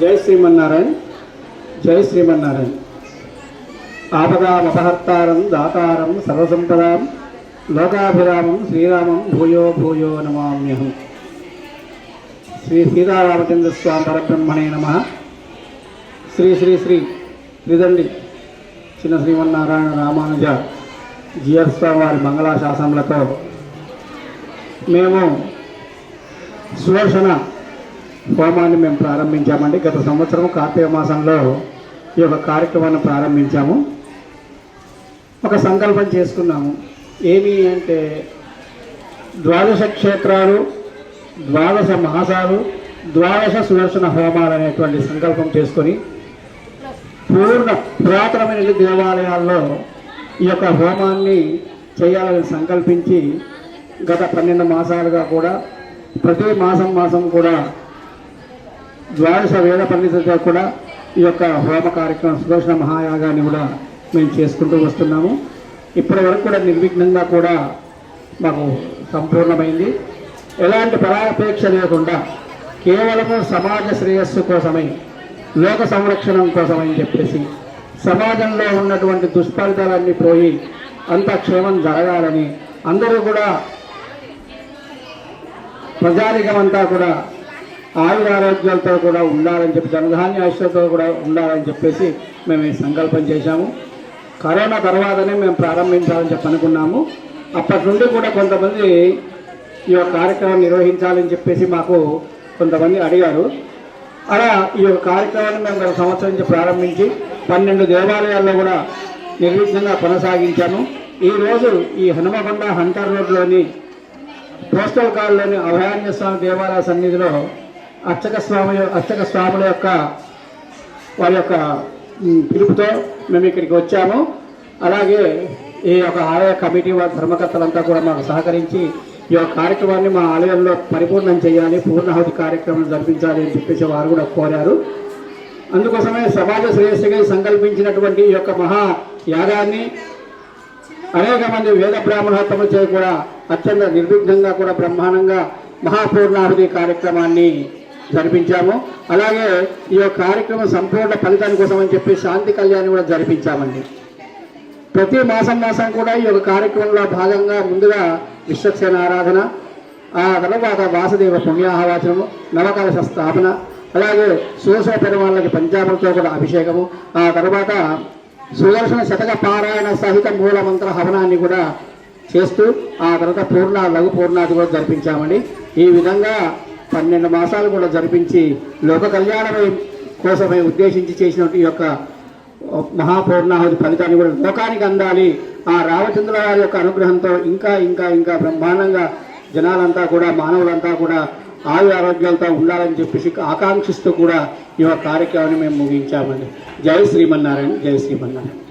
జై శ్రీమన్నారాయణ. జై శ్రీమన్నారాయణ. ఆపదామపహర్తారం దాతారం సర్వసంపదాం లోకాభిరామం శ్రీరామం భూయో భూయో నమామ్యహం. శ్రీ సీతారామచంద్ర స్వామి పరబ్రహ్మణే నమ. శ్రీ శ్రీ శ్రీ త్రిదండి చిన్న శ్రీమన్నారాయణ రామానుజ జిఎస్ స్వామి వారి మంగళాశాసనలతో మేము సుదర్శన హోమాన్ని మేము ప్రారంభించామండి. గత సంవత్సరం కార్తీక మాసంలో ఈ యొక్క కార్యక్రమాన్ని ప్రారంభించాము. ఒక సంకల్పం చేసుకున్నాము. ఏమి అంటే ద్వాదశ క్షేత్రాలు ద్వాదశ మాసాలు ద్వాదశ సుదర్శన హోమాలు అనేటువంటి సంకల్పం చేసుకొని పూర్ణ పురాతనమైన దేవాలయాల్లో ఈ యొక్క హోమాన్ని చేయాలని సంకల్పించి గత పన్నెండు మాసాలుగా కూడా ప్రతి మాసం మాసం కూడా ద్వాదశ వేద పండితులతో కూడా ఈ యొక్క హోమ కార్యక్రమం సుదర్శన మహాయాగాన్ని కూడా మేము చేసుకుంటూ వస్తున్నాము. ఇప్పటి వరకు కూడా నిర్విఘ్నంగా కూడా మాకు సంపూర్ణమైంది. ఎలాంటి ఫలాపేక్ష లేకుండా కేవలము సమాజ శ్రేయస్సు కోసమై లోక సంరక్షణం కోసమని చెప్పేసి సమాజంలో ఉన్నటువంటి దుష్ఫలితాలన్నీ పోయి అంత క్షేమం జరగాలని అందరూ కూడా ప్రజానికమంతా కూడా ఆయురారోగ్యాలతో కూడా ఉండాలని చెప్పి జనధాన్య ఆశతో కూడా ఉండాలని చెప్పేసి మేము ఈ సంకల్పం చేశాము. కరోనా తర్వాతనే మేము ప్రారంభించాలని చెప్పి అనుకున్నాము. అప్పటి నుండి కూడా కొంతమంది ఈ యొక్క కార్యక్రమం నిర్వహించాలని చెప్పేసి మాకు కొంతమంది అడిగారు. అలా ఈ యొక్క కార్యక్రమాన్ని మేము గత సంవత్సరం నుంచి ప్రారంభించి పన్నెండు దేవాలయాల్లో కూడా నిర్విఘ్నంగా కొనసాగించాము. ఈరోజు ఈ హనుమకొండ హంటర్ రోడ్లోని పోస్టల్ కాల్లోని అభయాన్య స్వామి దేవాలయ సన్నిధిలో అర్చక స్వామి అర్చక స్వాముల యొక్క వారి యొక్క పిలుపుతో మేము ఇక్కడికి వచ్చాము. అలాగే ఈ యొక్క ఆలయ కమిటీ వారి ధర్మకర్తలంతా కూడా మాకు సహకరించి ఈ యొక్క కార్యక్రమాన్ని మా ఆలయంలో పరిపూర్ణం చేయాలి పూర్ణాహుతి కార్యక్రమం జరిపించాలి అని చెప్పేసి వారు కూడా కోరారు. అందుకోసమే సమాజ శ్రేయస్సుగా సంకల్పించినటువంటి ఈ యొక్క మహా యాగాన్ని అనేక మంది వేద బ్రాహ్మణోత్తములచే కూడా అత్యంత నిర్విఘ్నంగా కూడా బ్రహ్మాండంగా మహాపూర్ణాహుతి కార్యక్రమాన్ని జరిపించాము. అలాగే ఈ యొక్క కార్యక్రమం సంపూర్ణ ఫలితాని కోసం అని చెప్పి శాంతి కళ్యాణం కూడా జరిపించామండి. ప్రతి మాసం మాసం కూడా ఈ యొక్క కార్యక్రమంలో భాగంగా ముందుగా విశ్వక్సేన ఆరాధన ఆ తర్వాత వాసుదేవ పుణ్యాహవాచనము నవకలశ స్థాపన అలాగే సుదర్శన పెరుమాళ్ళకి పంచామృతో కూడా అభిషేకము ఆ తర్వాత సుదర్శన శతక పారాయణ సహిత మూల మంత్ర హవనాన్ని కూడా చేస్తూ ఆ తర్వాత పూర్ణ లఘు పూర్ణాది కూడా జరిపించామండి. ఈ విధంగా పన్నెండు మాసాలు కూడా జరిపించి లోక కళ్యాణమే కోసమే ఉద్దేశించి చేసినటువంటి ఈ యొక్క మహాపూర్ణాహుతి ఫలితాన్ని కూడా లోకానికి అందాలి. ఆ రామచంద్ర గారి యొక్క అనుగ్రహంతో ఇంకా ఇంకా ఇంకా బ్రహ్మాండంగా జనాలంతా కూడా మానవులంతా కూడా ఆయు ఆరోగ్యాలతో ఉండాలని చెప్పేసి ఆకాంక్షిస్తూ కూడా ఈ యొక్క కార్యక్రమాన్ని మేము ముగించామండి. జై శ్రీమన్నారాయణ జై శ్రీమన్నారాయణ.